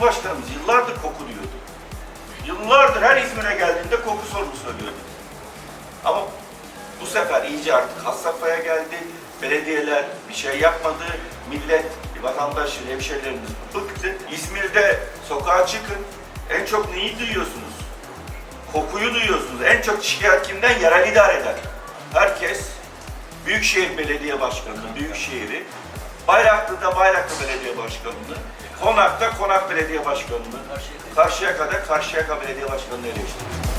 Yıllardır koku diyordu. Yıllardır her İzmir'e geldiğinde koku sorunu söylüyordu. Ama bu sefer iyice artık has safhaya geldi. Belediyeler bir şey yapmadı. Millet, vatandaş, hemşehrilerimiz bıktı. İzmir'de sokağa çıkın. En çok neyi duyuyorsunuz? Kokuyu duyuyorsunuz. En çok şikayet kimden? Yerel idareden. Herkes Büyükşehir Belediye Başkanı'nı, Büyükşehir'i, Bayraklı'da Bayraklı Belediye Başkanı'nı, Konak'ta Konak Belediye Başkanı'nı, Karşıyaka'da Karşıyaka Belediye Başkanı'nı eleştiriyor.